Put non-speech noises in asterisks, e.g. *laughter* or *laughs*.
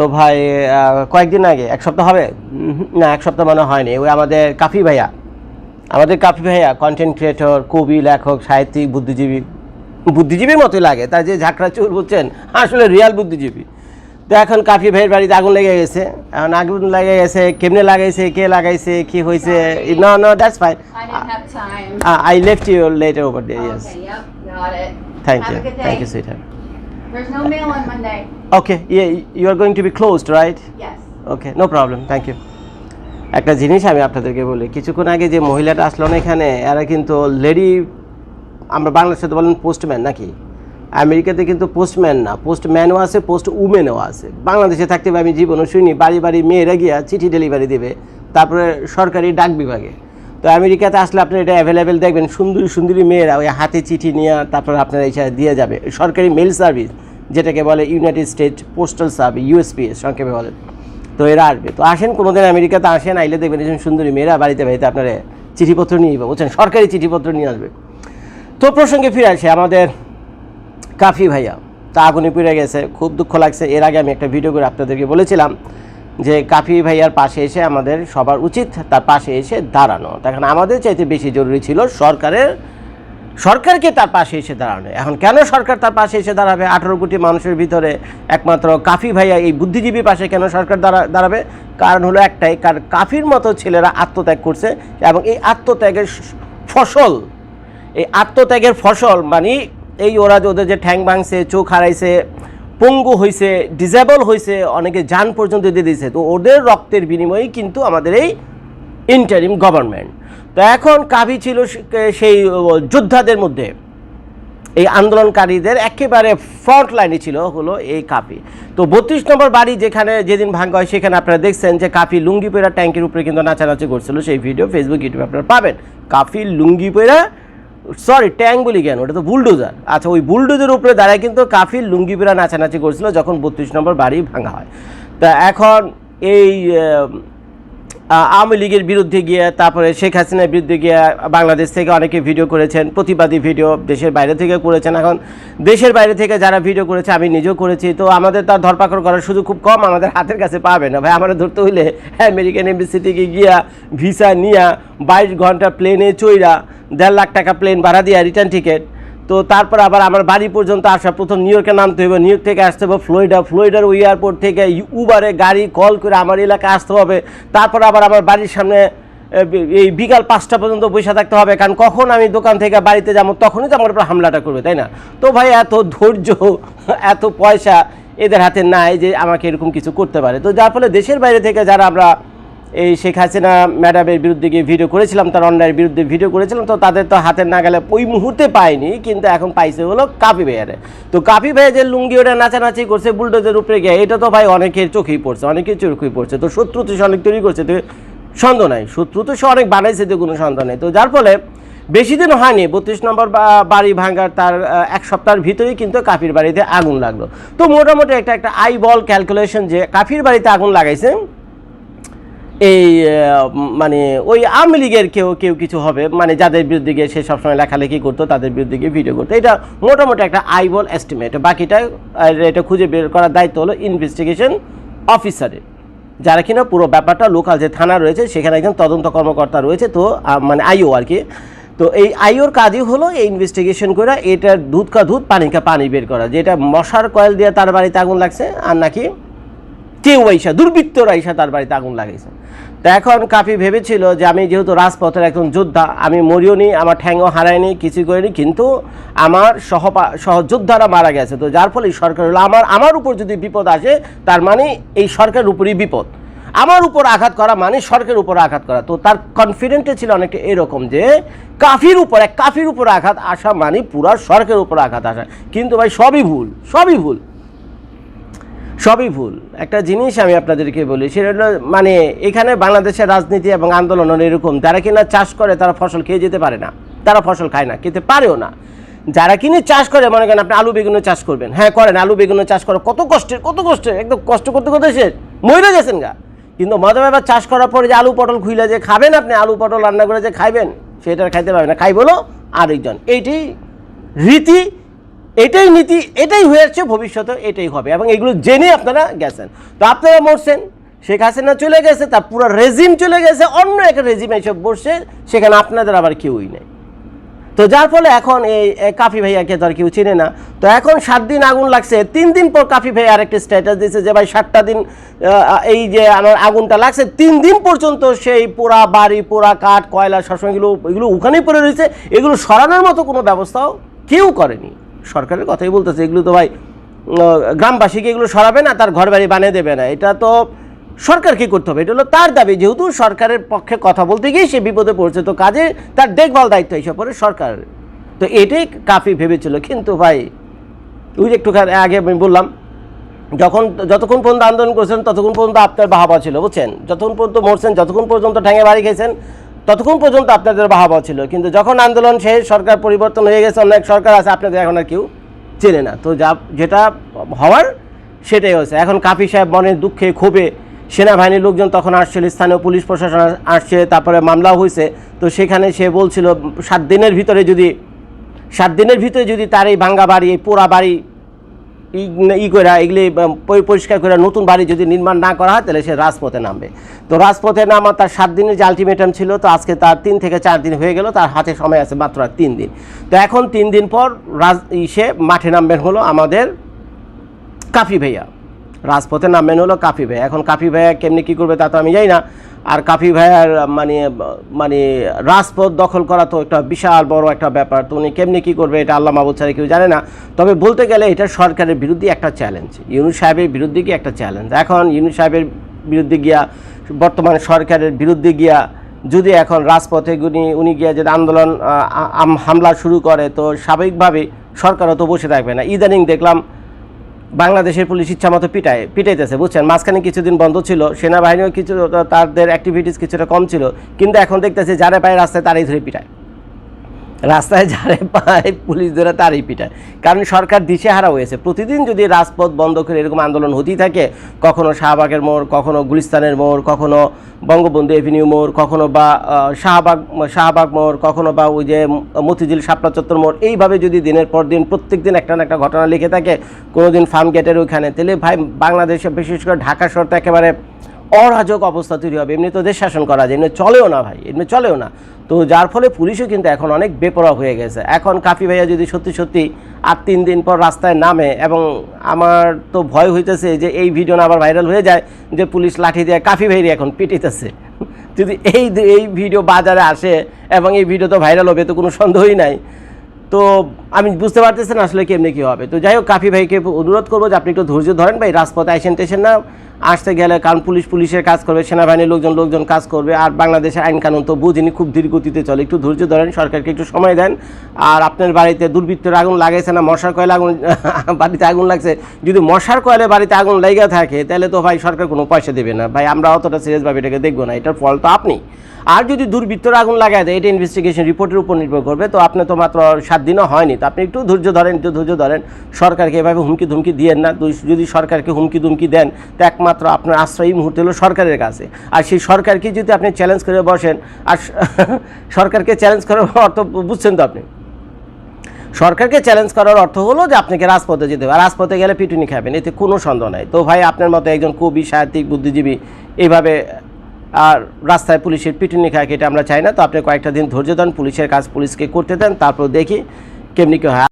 তো ভাই কয়েকদিন আগে এক সপ্তাহ হবে? না এক সপ্তাহ মনে হয়নি। ওই আমাদের কাফি ভাইয়া আমাদের কাফি ভাইয়া কন্টেন্ট ক্রিয়েটর কবি লেখক সাহিত্যিক বুদ্ধিজীবী বুদ্ধিজীবীর মতোই লাগে। তার যে ঝাঁকড়া চুল বুঝছেন আসলে রিয়াল বুদ্ধিজীবী। তো এখন কাফি ভাইয়ের বাড়িতে আগুন লেগে গেছে। এখন আগুন লেগে গেছে কেমনে লাগাইছে কে লাগাইছে কি হয়েছে no no that's fine. I left you letter over day yes. Thank you thank you day. There's no mail on Monday. Okay you are going to be closed right Yes. Okay no problem thank you একটা জিনিস আমি আপনাদেরকে বলি কিছুক্ষণ আগে যে মহিলাটা আসলো না এখানে এরা কিন্তু লেডি আমরা বাংলাদেশে তো বলেন পোস্টম্যান নাকি? আমেরিকাতে কিন্তু পোস্টম্যান না পোস্টম্যানও আছে পোস্ট উমেনও আছে। বাংলাদেশে থাকতে আমি জীবনও শুনি বাড়ি বাড়ি মেয়েরা গিয়া চিঠি ডেলিভারি দেবে তারপরে সরকারি ডাক বিভাগে। তো আমেরিকাতে আসলে আপনি এটা অ্যাভেলেবেল দেখবেন সুন্দরী সুন্দরী মেয়েরা ওই হাতে চিঠি নিয়ে তারপর আপনারা এই দিয়ে যাবে। সরকারি মেল সার্ভিস যেটাকে বলে United State Postal Service USPS সংক্ষেপে বলে তো এরা আসবে। তো আসেন, কোনোদিন আমেরিকাতে আসেন, আইলে দেখবেন একজন সুন্দরী মেয়েরা বাড়িতে বাড়িতে আপনার চিঠিপত্র নিয়ে যাবে। বুঝছেন সরকারি চিঠিপত্র নিয়ে আসবে। তো প্রসঙ্গে ফিরে আসে, আমাদের কাফি ভাইয়া। তা আগুনে পুড়ে গেছে, খুব দুঃখ লাগছে। এর আগে আমি একটা ভিডিও করে আপনাদেরকে বলেছিলাম যে কাফি ভাইয়ার পাশে এসে আমাদের সবার উচিত তার পাশে এসে দাঁড়ানো। তখন আমাদের চাইতে বেশি জরুরি ছিল সরকারের সরকারকে তার পাশে এসে দাঁড়ানো। এখন কেন সরকার তার পাশে এসে দাঁড়াবে? আঠারো কোটি মানুষের ভিতরে একমাত্র কাফি ভাইয়া এই বুদ্ধিজীবী পাশে কেন সরকার দাঁড়া, দাঁড়াবে? কারণ হলো একটাই কারণ কাফির মতো ছেলেরা আত্মত্যাগ করছে এবং এই আত্মত্যাগের ফসল, এই আত্মত্যাগের ফসল মানে এই ওরা ওদের যে ঠ্যাং ভাঙছে, চোখ হারাইছে, পঙ্গু হয়েছে ডিজেবল হয়েছে অনেকে যান পর্যন্ত দিয়ে দিয়েছে। তো ওদের রক্তের বিনিময়েই কিন্তু আমাদের এই ইন্টারিম গভর্নমেন্ট। তো এখন কাভি ছিল সেই যোদ্ধাদের মধ্যে। এই আন্দোলনকারীদের একেবারে ফ্রন্ট লাইনে ছিল হলো এই কাপি তো বত্রিশ নম্বর বাড়ি যেখানে যেদিন ভাঙ্গা হয় সেখানে আপনারা দেখছেন যে কাফি লুঙ্গি পেরা ট্যাঙ্কের উপরে কিন্তু নাচানাচি করছিল। সেই ভিডিও ফেসবুক ইউটিউবে আপনারা পাবেন। কাফি লুঙ্গি পেরা সরি ট্যাঙ্ক বলি কেন? ওটা তো বুলডোজার। আচ্ছা ওই বুলডোজার উপরে দাঁড়ায় কিন্তু কাফি লুঙ্গি পেরা নাচানাচি করছিল যখন বত্রিশ নম্বর বাড়ি ভাঙা হয়। তা এখন এই আওয়ামী লীগের বিরুদ্ধে গিয়ে, তারপরে শেখ হাসিনার বিরুদ্ধে গিয়ে বাংলাদেশ থেকে অনেকে ভিডিও করেছেন, প্রতিবাদী ভিডিও দেশের বাইরে থেকে করেছেন। এখন দেশের বাইরে থেকে যারা ভিডিও করেছে, আমি নিজেও করেছি। তো আমাদের তার ধরপাকড় করার সুযোগ খুব কম, আমাদের হাতের কাছে পাবে না। ভাই আমরা ধরতে হইলে আমেরিকান এমবিসি থেকে গিয়া ভিসা নিয়া বাইশ ঘণ্টা প্লেনে চইরা দেড় লাখ টাকা প্লেন ভাড়া দিয়া রিটার্ন টিকিট তো তারপর আবার আমার বাড়ি পর্যন্ত আসা, প্রথম নিউ ইয়র্কে নামতে হবে নিউ ইয়র্ক থেকে আসতে হবে ফ্লোরিডা ফ্লোরিডার ওই এয়ারপোর্ট থেকে উবারে গাড়ি কল করে আমার এলাকায় আসতে হবে। তারপর আবার আমার বাড়ির সামনে এই বিকাল পাঁচটা পর্যন্ত বসে থাকতে হবে। কারণ কখন আমি দোকান থেকে বাড়িতে যাব, তখনই তো আমার উপর হামলাটা করবে, তাই না? তো ভাই, এত ধৈর্য, এত পয়সা এদের হাতে নাই যে আমাকে এরকম কিছু করতে পারে। তো যার ফলে দেশের বাইরে থেকে যারা আমরা এই শেখ হাসিনা ম্যাডামের বিরুদ্ধে গিয়ে ভিডিও করেছিলাম, তার অন্যায়ের বিরুদ্ধে ভিডিও করেছিলাম, তো তাদের তো হাতের নাগালে ওই মুহূর্তে পাইনি কিন্তু এখন পাইছে হলো কাপি ভাইয়ারে। তো কাপি ভাইয়া যে লুঙ্গি ওটা নাচানাচি করছে, বুলডোজের উপরে গিয়ে, এটা তো ভাই অনেকের চোখেই পড়ছে, অনেকের চোখেই পড়ছে। তো শত্রু তো সে অনেক তৈরি করছে, তো সন্দেহ নাই, শত্রু তো সে অনেক বানাইছে, তো কোনো সন্দেহ নেই। তো যার ফলে বেশি দিন হয়নি, বত্রিশ নম্বর বাড়ি ভাঙার তার এক সপ্তাহের ভিতরেই কিন্তু কাফির বাড়িতে আগুন লাগল। তো মোটামুটি একটা একটা আই বল ক্যালকুলেশন যে কাফির বাড়িতে আগুন লাগাইছে এই মানে ওই আওয়ামী লীগের কেউ কেউ কিছু হবে মানে যাদের বিরুদ্ধে গিয়ে সে সবসময় লেখালেখি করতো, তাদের বিরুদ্ধে গিয়ে ভিডিও করতো। এটা মোটামুটি একটা আইবল এস্টিমেট বাকিটা এটা খুঁজে বের করার দায়িত্ব হলো ইনভেস্টিগেশন অফিসারের যারা কিনা পুরো ব্যাপারটা লোকাল যে থানা রয়েছে, সেখানে একজন তদন্ত কর্মকর্তা রয়েছে, তো মানে আইও আর কি। তো এই আইওর কাজই হলো এই ইনভেস্টিগেশন করে, এটার দুধ কা দুধ, পানি কা পানি বের করা। যেটা মশার কয়েল দিয়ে তার বাড়িতে আগুন লাগছে, আর নাকি কেউ আইসা, দুর্বৃত্তরা আইসা তার বাড়িতে আগুন লাগাইছে। তো এখন কাফি ভেবেছিল যে আমি যেহেতু রাজপথের একজন যোদ্ধা, আমি মরিও নি, আমার ঠ্যাংও হারাইনি কিছু করিনি, কিন্তু আমার সহপা, সহযোদ্ধারা মারা গেছে। তো যার ফলে সরকার হলো আমার আমার উপর যদি বিপদ আসে, তার মানে এই সরকারের উপরই বিপদ। আমার উপর আঘাত করা মানে সরকারের উপর আঘাত করা। তো তার কনফিডেন্টে ছিল অনেকটা এরকম যে, কাফির উপর, এক কাফির উপর আঘাত আসা মানে পুরা সরকারের উপর আঘাত আসা। কিন্তু ভাই, সবই ভুল সবই ভুল। সবই ভুল। একটা জিনিস আমি আপনাদেরকে বলি, সেটা হলো মানে এখানে বাংলাদেশের রাজনীতি এবং আন্দোলন এরকম, যারা কিনা চাষ করে তারা ফসল খেয়ে যেতে পারে না, তারা ফসল খায় না, খেতে পারেও না। যারা কিনে চাষ করে, মনে করেন আপনি আলু বেগুনের চাষ করবেন হ্যাঁ করেন, আলু বেগুনের চাষ করে কত কষ্টের কত কষ্টের, একদম কষ্ট করতে করতে শেষ, মরে গেছেন গা। কিন্তু মজা ব্যাপার চাষ করার পরে যে আলু পটল খুইলে যে খাবেন আপনি, আলু পটল রান্না করে যে খাইবেন, সেটা খাইতে পারবেন না খাই বলো আরেকজন। এইটি রীতি এটাই নীতি, এটাই হয়েছে ভবিষ্যতে এটাই হবে। এবং এগুলো জেনে আপনারা গেছেন। তো আপনারা মরছেন, শেখ হাসিনা চলে গেছে, তার পুরো রেজিম চলে গেছে, অন্য একটা রেজিম এসব বসছে, সেখানে আপনাদের আবার কেউই নেই। তো যার ফলে এখন এই কাফি ভাইয়াকে তো আর কেউ চিনে না। তো এখন সাত দিন আগুন লাগছে, তিন দিন পর কাফি ভাই আরেকটা স্ট্যাটাস দিয়েছে যে, ভাই, সাতটা দিন এই যে আমার আগুনটা লাগছে, তিন দিন পর্যন্ত সেই পোড়া বাড়ি, পোড়া কাঠ, কয়লা সবসময় এগুলো এগুলো ওখানেই পড়ে রয়েছে, এগুলো সরানোর মতো কোনো ব্যবস্থাও কেউ করেনি। সরকারের কথাই বলতেছে, এগুলো তো ভাই গ্রামবাসীকে এগুলো সরাবে না, তার ঘর বাড়ি বানিয়ে দেবে না। এটা তো সরকার সরকারকে করতে হবে? এটা হলো তার দাবি। যেহেতু সরকারের পক্ষে কথা বলতে গিয়ে সে বিপদে পড়ছে, তো কাজে তার দেখভাল দায়িত্ব এসে পড়ে সরকার। তো এটাই কাফি ভেবেছিল। কিন্তু ভাই, ওই যে একটু আগে আমি বললাম, যখন যতক্ষণ পর্যন্ত আন্দোলন করছেন, ততক্ষণ পর্যন্ত আপনার বাহাবা ছিল, বুঝছেন? যতক্ষণ পর্যন্ত মরছেন, যতক্ষণ পর্যন্ত ঠ্যাঙে বাড়ি খেয়েছেন ততক্ষণ পর্যন্ত আপনাদের বাহাবা ছিল। কিন্তু যখন আন্দোলন শেষ, সরকার পরিবর্তন হয়ে গেছে অনেক সরকার আছে, আপনাদের এখন আর কেউ চেনে না। তো যা, যেটা হওয়ার সেটাই হয়েছে। এখন কাফি সাহেব মনের দুঃখে ক্ষোভে সেনাবাহিনীর লোকজন তখন আসছিল, স্থানীয় পুলিশ প্রশাসন আসছে, তারপরে মামলাও হয়েছে। তো সেখানে সে বলছিল, সাত দিনের ভিতরে যদি, সাত দিনের ভিতরে যদি তার এই ভাঙ্গা বাড়ি, এই পোড়া বাড়ি ই করে এগুলি পরিষ্কার করে নতুন বাড়ি যদি নির্মাণ না করা হয়, তাহলে সে রাজপথে নামবে। তো রাজপথে নামা তার সাত দিনের যে আলটিমেটাম ছিল, তো আজকে তার তিন থেকে চার দিন হয়ে গেল, তার হাতে সময় আছে মাত্র আর তিন দিন। তো এখন তিন দিন পর রাজ সে মাঠে নামবেন হলো আমাদের কাফি ভাইয়া। রাজপথে নামবেন হলো কাফি ভাইয়া। এখন কাফি ভাইয়া কেমনি কী করবে তা তো আমি জানি না। আর কাফি ভাইয়ার মানে মানে রাজপথ দখল করা তো একটা বিশাল বড় একটা ব্যাপার। তো উনি কেমনি কী করবে এটা আল্লাহ মাহবুদ ছাড়া কেউ জানে না। তবে বলতে গেলে এটা সরকারের বিরুদ্ধে একটা চ্যালেঞ্জ ইউনুস সাহেবের বিরুদ্ধে গিয়ে একটা চ্যালেঞ্জ এখন ইউনুস সাহেবের বিরুদ্ধে গিয়া, বর্তমান সরকারের বিরুদ্ধে গিয়া যদি এখন রাজপথে উনি উনি গিয়া যদি আন্দোলন হামলা শুরু করে, তো স্বাভাবিকভাবে সরকারও তো বসে থাকবে না। ইদানিং দেখলাম বাংলাদেশের পুলিশ ইচ্ছা মতো পিটায়, পিটাইতেছে, বুঝছেন? মাঝখানে কিছুদিন বন্ধ ছিল, সেনাবাহিনীও কিছু তাদের অ্যাক্টিভিটিস কিছুটা কম ছিল, কিন্তু এখন দেখতেছে যারা পায় রাস্তায় তারাই ধরে পিটায়। রাস্তায় যারে পায় পুলিশ ধরে তারই পিটায়। কারণ সরকার দিশেহারা হয়েছে। প্রতিদিন যদি রাজপথ বন্ধ করে এরকম আন্দোলন হতেই থাকে, কখনো শাহবাগের মোড়, কখনো গুলিস্তানের মোড়, কখনো বঙ্গবন্ধু এভিনিউ মোড়, কখনো বা শাহবাগ শাহবাগ মোড়, কখনো বা ওই যে মতিঝিল শাপলা চত্বর মোড়, এইভাবে যদি দিনের পর দিন প্রত্যেক দিন একটা না একটা ঘটনা লিখে থাকে কোনো দিন ফার্ম গেটের ওইখানে। তাহলে ভাই, বাংলাদেশে বিশেষ করে ঢাকা শহর তো একেবারে অরাজক অবস্থা তৈরি হবে। এমনি তো দেশ শাসন করা যায়। এমনি চলেও না ভাই, এমনি চলেও না। তো যার ফলে পুলিশও কিন্তু এখন অনেক বেপরোয়া হয়ে গেছে। এখন কাফি ভাইয়া যদি সত্যি সত্যি আর তিন দিন পর রাস্তায় নামে এবং আমার তো ভয় হইতেছে যে এই ভিডিও আবার ভাইরাল হয়ে যায় যে পুলিশ লাঠি দিয়ে কাফি ভাইরি এখন পিটিতেছে। যদি এই এই ভিডিও বাজারে আসে এবং এই ভিডিও তো ভাইরাল হবে, তো কোনো সন্দেহই নাই। তো আমি বুঝতে পারতেছি না আসলে কেমনি কী হবে। তো যাই হোক, কাফি ভাইকে অনুরোধ করব যে আপনি একটু ধৈর্য ধরেন ভাই, রাজপথে আইসেন টেসেন না। আসতে গেলে কারণ পুলিশ পুলিশের কাজ করবে, সেনাবাহিনীর লোকজন লোকজন কাজ করবে, আর বাংলাদেশের আইন কানুন তো বুঝিনি, খুব ধীর গতিতে চলে। একটু ধৈর্য ধরেন, সরকারকে একটু সময় দেন। আর আপনার বাড়িতে দুর্বৃত্তের আগুন লাগাইছে না? মশার কয়লা আগুন, *laughs* বাড়িতে আগুন লাগছে? যদি মশার কয়লে বাড়িতে আগুন লেগে থাকে, তাহলে তো ভাই সরকার কোনো পয়সা দেবে না। ভাই, আমরা অতটা সিরিয়াসভাবে এটাকে দেখব না, এটার ফল তো আপনি। আর যদি দুর্বৃত্তর আগুন লাগায় দেয়, এটা ইনভেস্টিগেশন রিপোর্টের উপর নির্ভর করবে, তো আপনি তো মাত্র সাত দিনও হয়নি। তো আপনি একটু ধৈর্য ধরেন, একটু ধৈর্য ধরেন। সরকারকে এভাবে হুমকি ধুমকি দিয়েন না। যদি সরকারকে হুমকি ধুমকি দেন, তো একমাত্র আপনার আশ্রয় মুহূর্তে হলো সরকারের কাছে। আর সেই সরকারকে যদি আপনি চ্যালেঞ্জ করে বসেন, আর *laughs* সরকারকে চ্যালেঞ্জ করার অর্থ বুঝছেন তো আপনি? সরকারকে চ্যালেঞ্জ করার অর্থ হলো যে আপনাকে রাজপথে যেতে হবে। রাজপথে গেলে পিটুনি খাবেন, এতে কোনো সন্দেহ নাই। তো ভাই, আপনার মতো একজন কবি, সাহিত্যিক, বুদ্ধিজীবী এইভাবে আর রাস্তায় পুলিশের পিটুনি খায় এটা আমরা চাই না। তো আপনি কয়েকটা দিন ধৈর্য দেন পুলিশের কাজ পুলিশকে করতে দেন, তারপর দেখি কেমনি কী হয়।